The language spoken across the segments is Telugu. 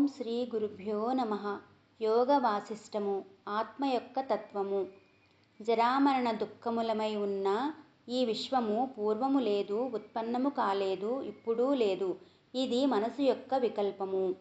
ఓం శ్రీ గురుభ్యో నమ. యోగ వాసిష్టము ఆత్మ యొక్క తత్వము జరామరణ దుఃఖములమై ఉన్న ఈ విశ్వము పూర్వము లేదు ఉత్పన్నము కాలేదు ఇప్పుడు లేదు. ఇది మనసు యొక్క వికల్పము.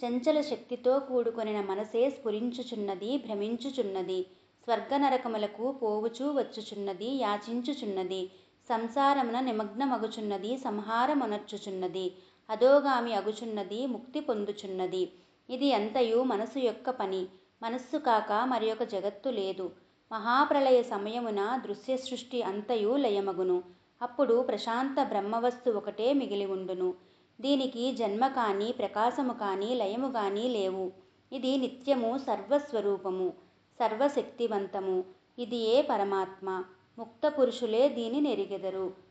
చంచల శక్తితో కూడుకొనిన మనసే స్ఫురించుచున్నది భ్రమించుచున్నది. స్వర్గ నరకములకు పోవుచూ వచ్చుచున్నది యాచించుచున్నది. సంసారమున నిమగ్నమగుచున్నది సంహారమొనర్చుచున్నది. అధోగామి అగుచున్నది ముక్తి పొందుచున్నది. ఇది అంతయు మనసు యొక్క పని. మనస్సు కాక మరి ఒక జగత్తు లేదు. మహాప్రళయ సమయమున దృశ్య సృష్టి అంతయు లయమగును. అప్పుడు ప్రశాంత బ్రహ్మవస్తు ఒకటే మిగిలి ఉండును. దీనికి జన్మ కానీ ప్రకాశము కానీ లయము కానీ లేవు. ఇది నిత్యము సర్వస్వరూపము సర్వశక్తివంతము. ఇది ఏ పరమాత్మ? ముక్త పురుషులే దీని నెరిగెదరు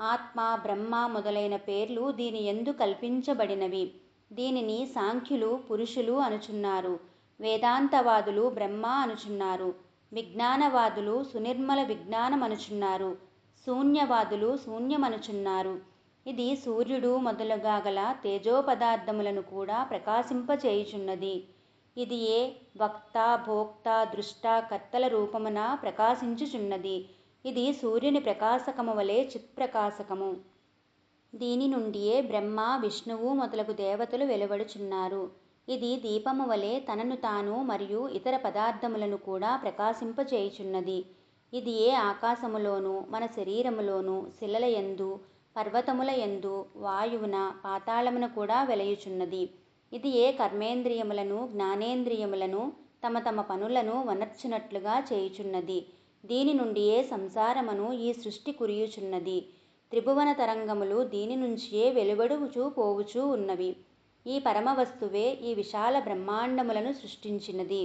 ఆత్మ బ్రహ్మ మొదలైన పేర్లు దీని ఎందు కల్పించబడినవి. దీనిని సాంఖ్యులు పురుషులు అనుచున్నారు. వేదాంతవాదులు బ్రహ్మ అనుచున్నారు. విజ్ఞానవాదులు సునిర్మల విజ్ఞానమనుచున్నారు శూన్యవాదులు శూన్యమనుచున్నారు ఇది సూర్యుడు మొదలుగా గల తేజోపదార్థములను కూడా ప్రకాశింపచేయుచున్నది. ఇది ఏ వక్త భోక్త దృష్ట కర్తల రూపమున ప్రకాశించుచున్నది. ఇది సూర్యుని ప్రకాశకము వలె చిత్ప్రకాశకము. దీని నుండియే బ్రహ్మ విష్ణువు మొదలగు దేవతలు వెలువడుచున్నారు. ఇది దీపము వలె తనను తాను మరియు ఇతర పదార్థములను కూడా ప్రకాశింపచేయుచున్నది ఇది ఏ ఆకాశములోను మన శరీరములోను శిలల యందు పర్వతముల యందు వాయువున పాతాళమున కూడా వెలయుచున్నది. ఇది ఏ కర్మేంద్రియములను జ్ఞానేంద్రియములను తమ తమ పనులను వనర్చినట్లుగా చేయుచున్నది. దీని నుండియే సంసారమును ఈ సృష్టి కురియుచున్నది. త్రిభువన తరంగములు దీని నుంచియే వెలువడుచూ పోవుచూ ఉన్నవి. ఈ పరమవస్తువే ఈ విశాల బ్రహ్మాండములను సృష్టించినది.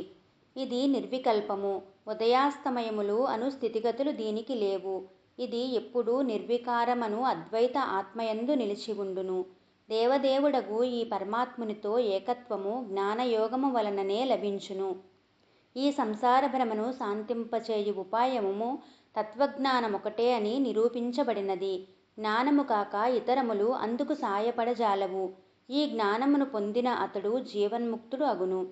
ఇది నిర్వికల్పము. ఉదయాస్తమయములు అను స్థితిగతులు దీనికి లేవు. ఇది ఎప్పుడూ నిర్వికారమను అద్వైత ఆత్మయందు నిలిచి ఉండును. దేవదేవుడగు ఈ పరమాత్మునితో ఏకత్వము జ్ఞానయోగము వలననే లభించును. ఈ సంసార భ్రమను శాంతింపచేయు ఉపాయము తత్వజ్ఞానమొకటే అని నిరూపించబడినది. జ్ఞానము కాక ఇతరములు అందుకు సాయపడజాలవు. ఈ జ్ఞానమును పొందిన అతడు జీవన్ముక్తుడు అగును.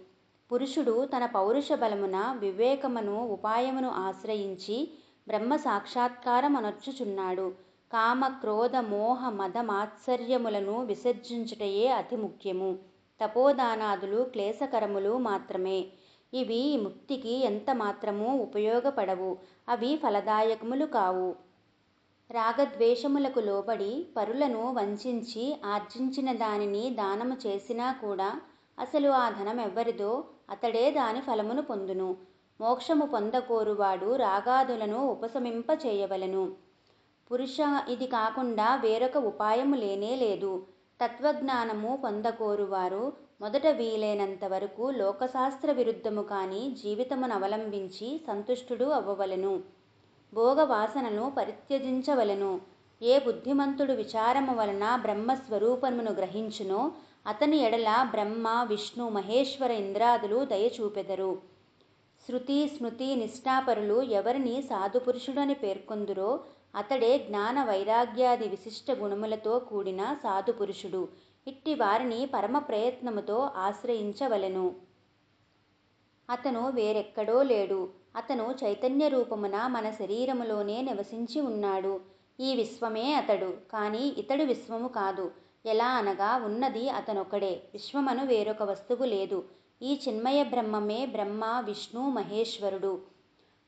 పురుషుడు తన పౌరుష బలమున వివేకమును ఉపాయమును ఆశ్రయించి బ్రహ్మ సాక్షాత్కారమనర్చుచున్నాడు కామ క్రోధ మోహ మద మాత్సర్యములను విసర్జించుటయే అతి ముఖ్యము. తపోదానాదులు క్లేశకరములు మాత్రమే. ఇవి ముక్తికి ఎంత మాత్రమూ ఉపయోగపడవు అవి ఫలదాయకములు కావు. రాగద్వేషములకు లోబడి పరులను వంచించి ఆర్జించిన దానిని దానము చేసినా కూడా అసలు ఆ ధనం ఎవ్వరిదో అతడే దాని ఫలమును పొందును. మోక్షము పొందకోరువాడు రాగాదులను ఉపశమింప చేయవలెను పురుష ఇది కాకుండా వేరొక ఉపాయము లేనే లేదు. తత్వజ్ఞానము పొందకోరువారు మొదట వీలైనంత వరకు లోకశాస్త్ర విరుద్ధము కాని జీవితమును అవలంబించి సంతుష్టుడు అవ్వవలెను. భోగ వాసనను పరిత్యజించవలెను. ఏ బుద్ధిమంతుడు విచారము వలన బ్రహ్మస్వరూపమును గ్రహించునో అతని ఎడల బ్రహ్మ విష్ణు మహేశ్వర ఇంద్రాదులు దయచూపెదరు. శృతి స్మృతి నిష్ఠాపరులు ఎవరిని సాధుపురుషుడని పేర్కొందురో అతడే జ్ఞాన వైరాగ్యాది విశిష్ట గుణములతో కూడిన సాధుపురుషుడు. ఇట్టి వారిని పరమ ప్రయత్నముతో ఆశ్రయించవలెను. అతను వేరెక్కడో లేడు. అతను చైతన్య రూపమున మన శరీరములోనే నివసించి ఉన్నాడు. ఈ విశ్వమే అతడు. కానీ ఇతడు విశ్వము కాదు. ఎలా అనగా ఉన్నది అతనొకడే విశ్వమను వేరొక వస్తువు లేదు. ఈ చిన్మయ బ్రహ్మమే బ్రహ్మ విష్ణు మహేశ్వరుడు.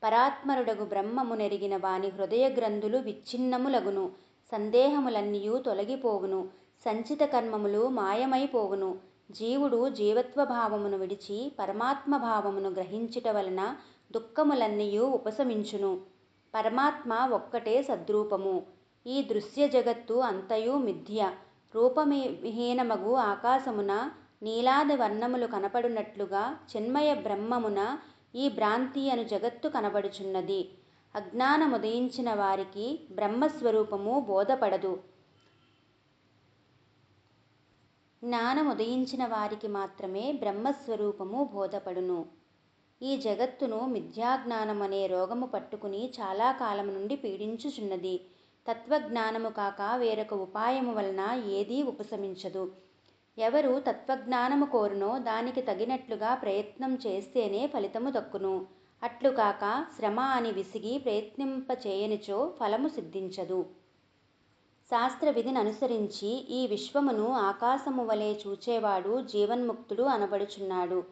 పరాత్మరుడగు బ్రహ్మము నెరిగిన వాని హృదయ గ్రంథులు విచ్ఛిన్నములగును. సందేహములన్నీయు తొలగిపోవును. సంచిత కర్మములు మాయమైపోవును. జీవుడు జీవత్వ భావమును విడిచి పరమాత్మ భావమును గ్రహించుట వలన దుఃఖములన్నీయు ఉపశమించును. పరమాత్మ ఒక్కటే సద్రూపము. ఈ దృశ్య జగత్తు అంతయు మిథ్య. రూపవిహీనమగు ఆకాశమున నీలాది వర్ణములు కనపడునట్లుగా చిన్మయ బ్రహ్మమున ఈ భ్రాంతి అను జగత్తు కనబడుచున్నది. అజ్ఞానముదయించిన వారికి బ్రహ్మస్వరూపము బోధపడదు. జ్ఞానముదయించిన వారికి మాత్రమే బ్రహ్మస్వరూపము బోధపడును. ఈ జగత్తును మిథ్యాజ్ఞానమనే రోగము పట్టుకుని చాలా కాలము నుండి పీడించుచున్నది. తత్వజ్ఞానము కాక వేరొక ఉపాయము వలన ఏదీ ఉపశమించదు. ఎవరు తత్వజ్ఞానము కోరునో దానికి తగినట్లుగా ప్రయత్నం చేస్తేనే ఫలితము దక్కును. అట్లుకాక శ్రమ అని విసిగి ప్రయత్నింపచేయనిచో ఫలము సిద్ధించదు. శాస్త్ర విధిని అనుసరించి ఈ విశ్వమును ఆకాశము వలె చూచేవాడు జీవన్ముక్తుడు అనబడుచున్నాడు.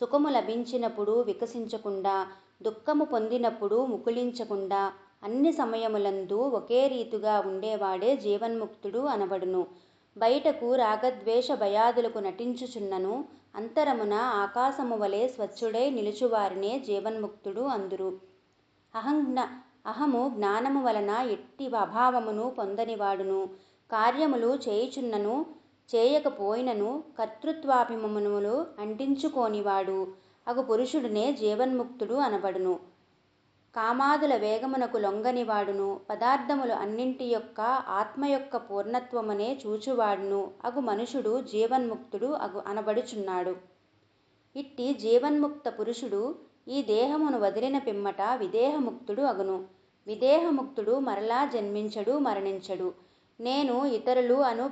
సుఖము లభించినప్పుడు వికసించకుండా దుఃఖము పొందినప్పుడు ముకుళించకుండా అన్ని సమయములందు ఒకే రీతిగా ఉండేవాడే జీవన్ముక్తుడు అనబడును. బయటకు రాగద్వేష భయాదులకు నటించుచున్నను అంతరమున ఆకాశము వలె స్వచ్ఛుడై నిలుచువారినే జీవన్ముక్తుడు అందురు. అహంజ్ఞ అహము జ్ఞానము వలన ఎట్టి అభావమును పొందనివాడును. కార్యములు చేయుచున్నను చేయకపోయినను కర్తృత్వాభిమములు అంటించుకోనివాడు. అగు పురుషుడునే జీవన్ముక్తుడు అనబడును. కామాదుల వేగమునకు లొంగనివాడును. పదార్థములు అన్నింటి యొక్క ఆత్మ యొక్క పూర్ణత్వమునే చూచువాడును. అగు మనుషుడు జీవన్ముక్తుడు అగు అనబడుచున్నాడు. ఇట్టి జీవన్ముక్త పురుషుడు ఈ దేహమును వదిలిన పిమ్మట విదేహముక్తుడు అగును. విదేహముక్తుడు మరలా జన్మించడు మరణించడు. నేను ఇతరులు అను